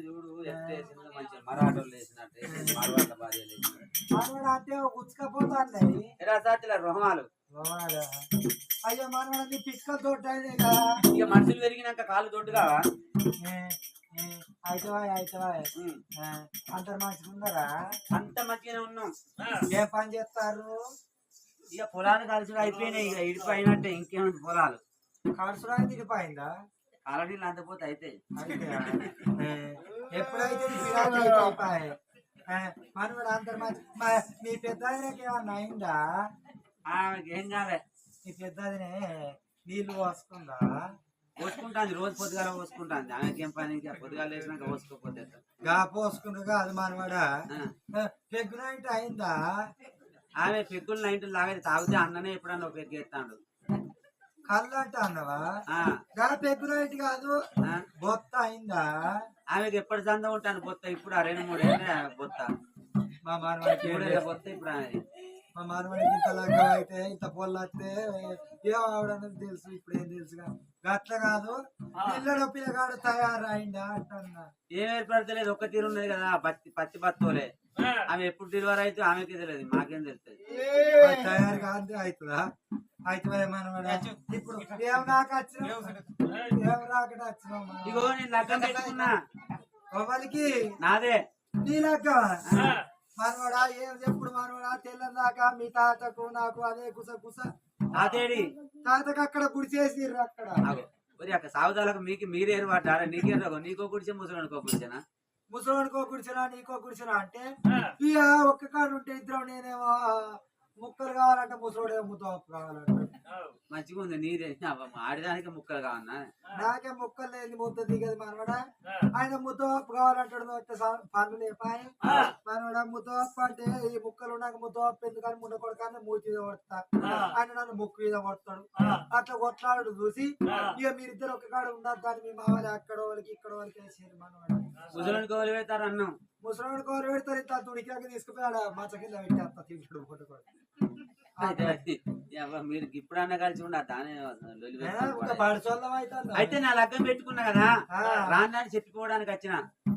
చూడు వేసిందో మంచిగా మరాఠోళ్ళు వేసినట్టు మార్వాళ్ళ భార్యలు వేసినట్టు అయ్యో తోట ఇక. మనుషులు పెరిగినాక కాళ్ళు దొడ్డుగా అయితవా అయితవా అందరు మంచిగా ఉన్నారా? అంత మంచిగానే ఉన్నాం. ఏం పని చేస్తారు? ఇక పొలాలు కలిసి అయిపోయినాయి ఇక ఇడిపోయినట్టే ఇంకేముంది పొలాలు. కడుచుడానికి తిరిగిపోయిందా కాలనీలు అంతపోతే అయితే. అయితే ఎప్పుడైతే మనవాడు అందరు మ- పెద్ద ఏమన్నా అయిందా? ఆమెకి ఏం కాలే. మీ పెద్దదినే నీళ్ళు పోసుకుందా? పోసుకుంటాంది రోజు పొద్దుగాల పోసుకుంటాంది. ఆమెకి పని ఇంకా? పొద్దుగాల వేసినాక పోసుకోపోతే ఎట్లా? గా పోసుకుండగా అది మనవాడా. పెగ్గు నైట్ అయిందా? ఆమె పెగ్గులు నైన్టీ లాగేది తాగితే అన్ననే ఎప్పుడన్నా ఒక పెగ్గు ఎత్తాడు కళ్ళు అంట అన్నవా? ఆ, గా పెగ్గు నైట్ కాదు. బొత్త అయిందా? ఆమెకి ఎప్పటి చంద ఉంటాను బొత్త ఇప్పుడు ఆ రెండు మూడు ఏళ్ళే బొత్త. మా మనవాడికి బొత్త ఇప్పుడు ఆమెది మా మనవాడికి ఇంత లగ్గం అయితే ఇంత పొల్లు వస్తే ఏం ఆవిడన్నది తెలుసు ఇప్పుడు ఏం తెలుసుగా? గట్ల కాదు పిల్లడు పిల్లగాడు తయారైందా అంటున్నా. ఏం ఏర్పడతలేదు ఒక్క తీరు ఉన్నది కదా పత్తి పత్తి బత్తోలే. ఆమె ఎప్పుడు డెలివరీ అయితే ఆమెకే తెలియదు మాకేం తెలుస్తుంది. తయారు కాదు అవుతుందా? అవుతుందా మనవాడా ఇప్పుడు ఏం రాక వచ్చినావు? ఏం రాకట వచ్చినావు మనవాడా? ఇగో నేను లగ్గం పెట్టుకున్నా. ఎవరికి? నాదే. నీ లగ్గం? మనవాడా ఏం చెప్పుడు మనవాడా? తెల్లందాకా మీ తాతకు నాకు అదే కుస కుస. తాతేడి. తాతకు అక్కడ గుడి చేసిర్రు అక్కడ. సాగుదాలకు మీకు మీరే పడ్డారా నీకేం నీకో ముసలానికో కుడిచేనా ముసలోనికో గుడిచినా నీకో గుడిచినా అంటే ఇక ఒక్క కాడు ఉంటే ఇద్దరం నేనేమో ముక్కలు కావాలంటే ముసలోడేమో ముద్ద కావాలంటే. మంచిగా ఉంది నీదే అవ్వ, ఆడదానికి ముక్కలు కావన్నా. నాకే ముక్కలు లేని ముద్ద దిగదు మనవడా. ఆయన ముద్ద కావాలంటాడు పనులు లేపాయి మనవడా ముద్ద అంటే ఈ ముక్కలు ఉన్నాక ముద్ద ఎందుకని ముండ కొడకాన్ని మూతి కొడతా. ఆయన నన్ను ముక్కు మీద కొడతాడు. అట్లా కొట్లాడు చూసి ఇక మీరిద్దరు ఒక కాడ ఉండదు దాన్ని మీ మామూలు అక్కడ వాళ్ళకి ఇక్కడ వాళ్ళకి వేసేది మనవాడు. ముసలానికి వదిలి పెడతారు అన్నం ముసలోడు కోరు పెడతారు ఇంత తుడికాక తీసుకుపోయాడు మంచ కింద పెట్టేస్తా తింటాడు కొట్టుకోడు మీరు ఇప్పుడన్నా కలిసి ఉండ అయితే నా లగ్గం పెట్టుకున్నా కదా. రాందాన్ని చెప్పుకోవడానికి వచ్చిన.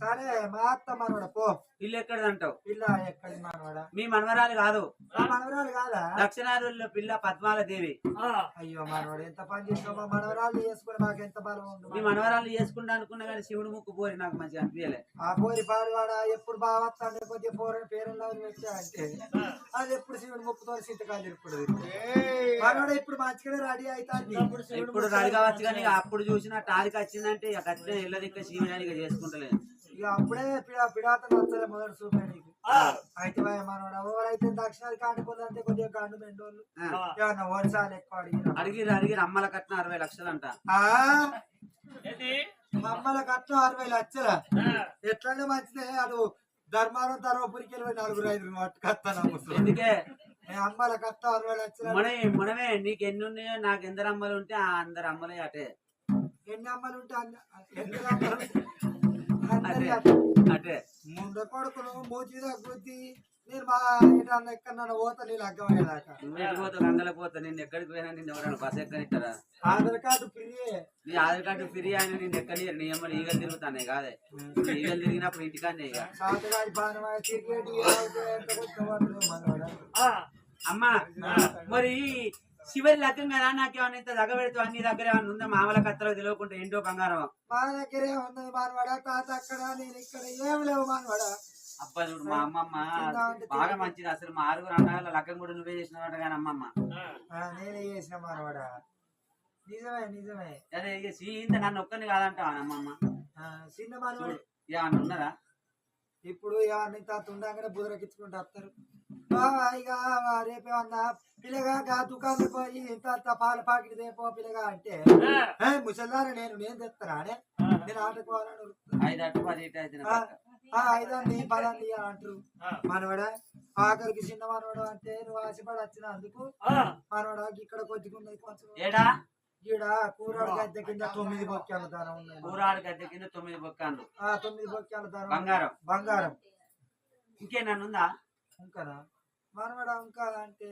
సరే మా అత్త మనవడ పో. ఇల్లు ఎక్కడదంటావు పిల్ల ఎక్కడి మనవడ? మీ మనవరాలు కాదు. మనవరాలు కాదా? దక్షిణాదిలో పిల్ల పద్మాల దేవి అయ్యో మనవడు ఎంత పని చేస్తావు మా మనవరాలు చేసుకుని మాకు ఎంత బలం ఉంది మీ మనవరాలు చేసుకుంటా అనుకున్నా కానీ శివుడు ముక్కు పోరి నాకు మంచిగా అనిపించలే. ఆ పోరి పాడువాడ ఎప్పుడు బాగా వస్తాడు కొద్దిగా పోరని పేరులో వచ్చా అంటే అది ఎప్పుడు శివుడు ముక్కుతో సింతకాలు ఇప్పుడు మనవడ ఇప్పుడు మంచిగానే రెడీ అవుతాంది. ఇప్పుడు రెడీ కావచ్చు కానీ అప్పుడు చూసిన టాలికి వచ్చిందంటే ఇక ఖచ్చితంగా ఇళ్ళ దిక్క శివుని ఇక చేసుకుంటలేదు. ఇక అప్పుడే పిడా పిడాత నచ్చలే మొదటి చూపే నీకు అయితే మనవడ ఎవరైతే దక్షిణాది కాండిపోతుందంటే కొద్దిగా కాండు మెండోళ్ళు ఆ. ఏమన్నా వర్షాలు ఎక్కువ అడిగిన అడిగిరు అడిగిరు అమ్మల కట్టిన అరవై లక్షలు అంట మమ్మల కట్నం అరవై లక్షల ఎట్లంటే మంచిదే అడు ధర్మారం ధర్మపురికి వెళ్ళి నలుగురు ఐదుగురు పట్టుకొస్తాను ఎందుకే? అమ్మల కట్నం అరవై లక్షల మనమే మనమే నీకు ఎన్ని ఉన్నాయో నాకు ఎందరు అమ్మలు ఉంటే ఆ అందరు అమ్మలే అటే. ఎన్ని అమ్మలు ఉంటే ఎన్ని అమ్మలు అటే ముండ కొడుకును మూచి గుద్ది నేను మా ఎక్కడ ఎక్కడ పోతా నీళ్ళు అగ్గమయ్యేదాకా నువ్వు పోతా గంగలకు పోతా నేను ఎక్కడికి పోయినా నిన్ను ఎవరైనా బస్ ఎక్కనిస్తారా ఆధార్ కార్డు ఫ్రీయే నీ ఆధార్ కార్డు ఫ్రీ అయినా నేను నీ ఈగలు తిరుగుతానే కాదే ఈగలు తిరిగినప్పుడు ఇంటికానే ఇక సాతగాడి బాణమా క్రికెట్ ఎంత కొట్టుకోవాలి మనవాడ అమ్మా మరి చివరి లగ్గం కదా? నాకేమన్నా ఇంత దగ్గర పెడతావు అన్ని దగ్గర ఏమన్నా ఉందా? మామల కత్తలకు తెలియకుండా ఏంటో బంగారం మా దగ్గరే ఉన్నది మానవాడ? తాత అక్కడ నేను ఇక్కడ ఏం లేవు మానవాడ? అబ్బా చూడు మా అమ్మమ్మ బాగా మంచిది. అసలు మా ఆరుగురు అన్నగారు లగ్గం కూడా నువ్వే చేసినవాట కానీ అమ్మమ్మ. నేనే చేసిన మానవాడ? నిజమే నిజమే. అదే ఇక సీత నన్ను ఒక్కరిని కాదంటావా అమ్మమ్మ? చిన్న మానవాడు. ఏమన్నా ఉన్నారా ఇప్పుడు ఎవరిని తాత ఉండగానే బుదరకిచ్చుకుంటూ వస్తారు. ఆ, ఇక రేపేమన్నా పిల్లగా దుకాణం పోయి తాత పాల పాకెట్ దేపో పిల్లగా అంటే ముసల్లారా నేను నేను తెస్తారా అనే నేను ఆటకోవాలని. ఐదు అటు పది ఐదండి పదండి అంటారు. మనవడ ఆఖరికి చిన్న మనవడు అంటే నువ్వు ఆశపడి వచ్చిన అందుకు మనవడ ఇక్కడ కొద్దిగున్నది కొంచెం ఏడా? ఈడ కూరాడు గద్దె కింద తొమ్మిది బొక్కాల దానం ఉన్నాయి కూరాడు గద్దె కింద తొమ్మిది బొక్కాండు ఆ తొమ్మిది బొక్కాల దానం బంగారం. బంగారం. ఇంకేనన్ను ఉందా? ఇంకనా మనవడ ఇంకా అంటే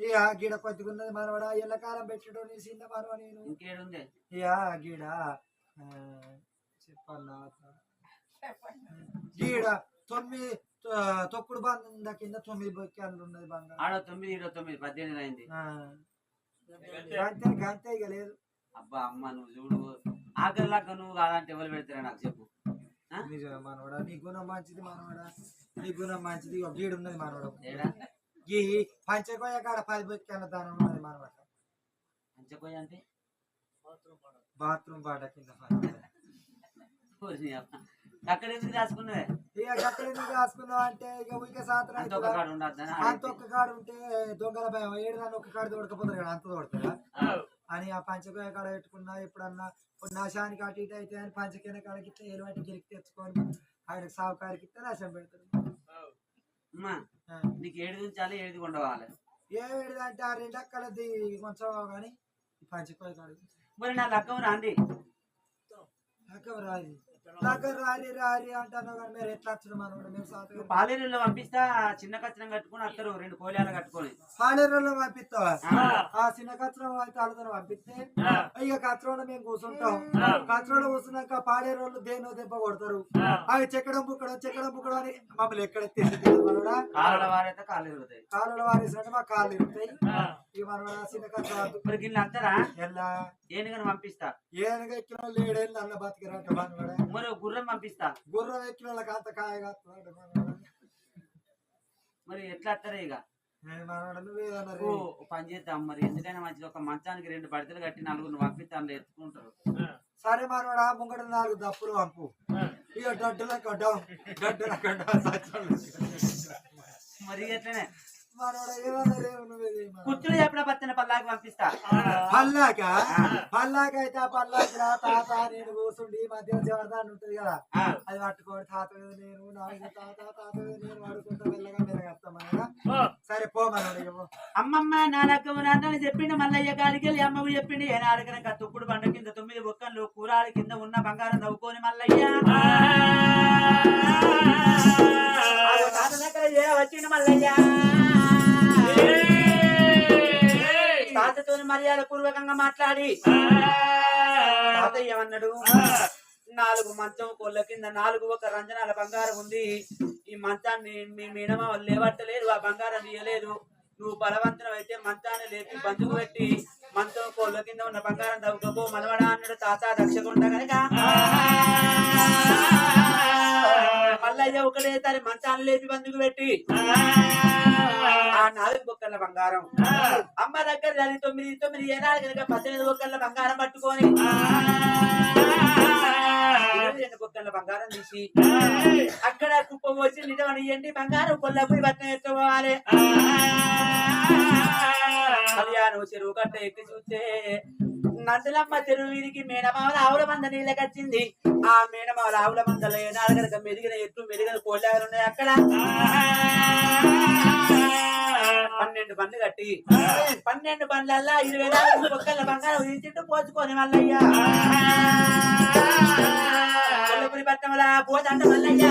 ఇక గీడ కొద్దిగున్నది మనవడ ఎల్లకాలం పెట్టడం నీ చిన్న మనవ నేను? ఇంకేడుంది? ఇక గీడ ఆ, చెప్పాలా ఈడ తొమ్మిది తొక్కుడు బంద కింద? తొమ్మిది బొక్కాలు ఉన్నది బంగారం. ఆడో తొమ్మిది ఈడో తొమ్మిది పద్దెనిమిది అయింది. ఆ. గంతే. గంతే ఇక లేదు. అబ్బా అమ్మ నువ్వు చూడు. ఆఖరిలాగా నువ్వు కాదంటే ఎవరు పెడతారా నాకు చెప్పు. ఆ? నిజమే? మనవడా? నీ గుణం మంచిది మనవడా? నీ గుణం మంచిది. ఒక గీడు ఉన్నది మనవడా? ఏడా? ఈ పంచకోయ కాడ పది బొక్కాల దానం ఉన్నది మనవడ? పంచకోయ అంటే? బాత్రూమ్ పాట కింద. అక్కడ ఎందుకు ఇక రాసుకున్నావు అంటే ఇక ఊరికే సాత్రం అంత ఒక్క కాడు ఉంటే దొంగల భయం. ఏడు దాన్ని ఒక్క కాడు దొడకపోతారు కదా అంత దొడతారా అని ఆ పంచకోయ కాడ పెట్టుకున్నా ఎప్పుడన్నా ఇప్పుడు నాశానికి అటు ఇటు అయితే అని పంచకేన కాడకి ఇట్లా ఏలు వాటి గిరికి తెచ్చుకొని ఆయన సావుకారికి ఇస్తే నాశనం ఆ. నీకు ఏడు ఉంచాలి ఏడు కొండవాలి. ఏ ఏడుదంటే ఆ రెండు అక్కలది కొంచెం కానీ పంచకోయ కాడు. మరి నా లక్కం రాండి. లగ్గం రారి కానీ మీరు ఎట్లా వచ్చిన మనం మేము పాలేరులో పంపిస్తా చిన్న కచ్చరం కట్టుకొని వస్తారు రెండు కోలాలు కట్టుకొని. పాలేరులో పంపిస్తావా? ఆ. ఆ చిన్న కచ్చరం అయితే వాళ్ళతో పంపిస్తే ఇక కచ్చరంలో మేము కూర్చుంటాం. కచ్చరంలో కూర్చున్నాక పాడేరోళ్ళు దేనో దెబ్బ కొడతారు. అవి చెక్కడం బుక్కడం చెక్కడం బుక్కడం అని మమ్మల్ని ఎక్కడ మనోడా? కాళ్ళ వారైతే కాళ్ళు తిరుగుతాయి. కాళ్ళలో వారేసినట్టు మా కాళ్ళు మరి గిన్నె ఏనుగని పంపిస్తా ఏనుగా ఎక్కిన వాళ్ళు ఏడేళ్ళు అన్న బతికిరంట మనోడా మరి ఒక గుర్రం పంపిస్తా. గుర్రం ఎక్కిన వాళ్ళకి అంత కాయ కాస్తున్నాడు మనోడా మరి ఎట్లా ఇక? పని చేద్దాం మరి. ఎందుకైనా మంచిది. ఒక మంచానికి రెండు బడితలు కట్టి నలుగురు పంపిస్తే అందులో ఎత్తుకుంటారు. సరే మనోడా ముంగట నాలుగు దప్పులు పంపు. ఇక డడ్డుల కడ్డం. డడ్డుల కడ్డం మరి ఎట్లనే? కుర్చులు చెప్పిన పత్తిన పల్లాకి పంపిస్తా. పల్లాక? పల్లాక అయితే ఆ పల్లాకి రా తాత నేను కూర్చుండి మధ్య జవరదాన్ని ఉంటుంది కదా. అది పట్టుకోండి తాత నేను నాకు తాత తాత నేను పడుకుంటా వెళ్ళగా మెరగస్తామన్నా సరే పో పో. అమ్మమ్మ నా లక్కము నాన్నని చెప్పిండు మల్లయ్య గారికి వెళ్ళి అమ్మకు చెప్పిండు ఏనాడు కనుక తుప్పుడు బండ కింద తొమ్మిది బొక్కలు కూరాడు కింద ఉన్న బంగారం నవ్వుకొని మల్లయ్య. తాత దగ్గర ఏ వచ్చిండు మల్లయ్య? తాతతో మర్యాద పూర్వకంగా మాట్లాడి. తాత ఏమన్నాడు నాలుగు మంచం కోళ్ళ కింద నాలుగు ఒక రంజనాల బంగారం ఉంది. ఈ మంచాన్ని మీ మీనమ లేవట్టలేదు ఆ బంగారం తీయలేదు నువ్వు బలవంతం అయితే మంచాన్ని లేపి బంధుకు పెట్టి మంచం కోళ్ళ కింద ఉన్న బంగారం తవ్వుకోబో మనవడా అన్నాడు తాత రక్షకుంటా కనుక మల్లయ్య ఒకటేసారి మంచాన్ని లేపి బంధుకు పెట్టి. ఆ నాలుగు బొక్కల బంగారం. అమ్మ దగ్గర దాని తొమ్మిది తొమ్మిది ఏనాడు కనుక పద్దెనిమిది బొక్కల బంగారం పట్టుకొని రెండు బొక్కల బంగారం తీసి అక్కడ కుప్ప వచ్చి నిజమని ఇయ్యండి బంగారం కొల్లపోయి బట్టం ఎత్తుకోవాలి. కళ్యాణం చెరువు కట్ట ఎక్కి చూస్తే నందులమ్మ చెరువు వీరికి మేనమావల ఆవుల మంద నీళ్ళకొచ్చింది ఆ మేనమావల ఆవుల మందలో నాలుగనక మెరిగిన ఎత్తు మెరిగిన కోళ్ళాగలు ఉన్నాయి అక్కడ. పన్నెండు బండ్లు కట్టి. పన్నెండు బండ్లల్లా ఇరవై నాలుగు ఒక్కళ్ళ బంగారం తీసింటూ పోచుకొని మల్లయ్య. కొల్లపురి పట్టణంలో పోదంట మల్లయ్యా.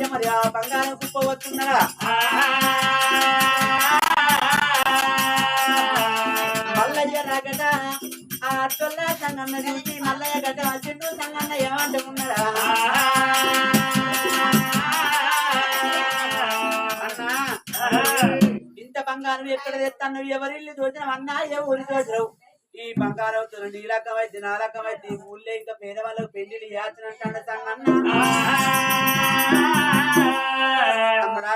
కాడ మరి ఆ బంగారం కుప్ప వస్తున్నారా మల్లయ్య రాగట ఆ అత్తొల్ల సన్నన్న చూసి మల్లయ్య గట వచ్చిండు సన్నన్న ఏమంటున్నారా ఇంత బంగారం ఎక్కడ తెస్తాను ఎవరిల్లు దోచిన అన్నా ఎవరు దోచరావు ఈ బంగారం నీ రకమైతే నా రకమైతే ఈ ఊళ్ళో ఇంకా పేదవాళ్ళకు పెళ్ళి చేయాల్సిన అంటాడు సంగన్న అమ్మరా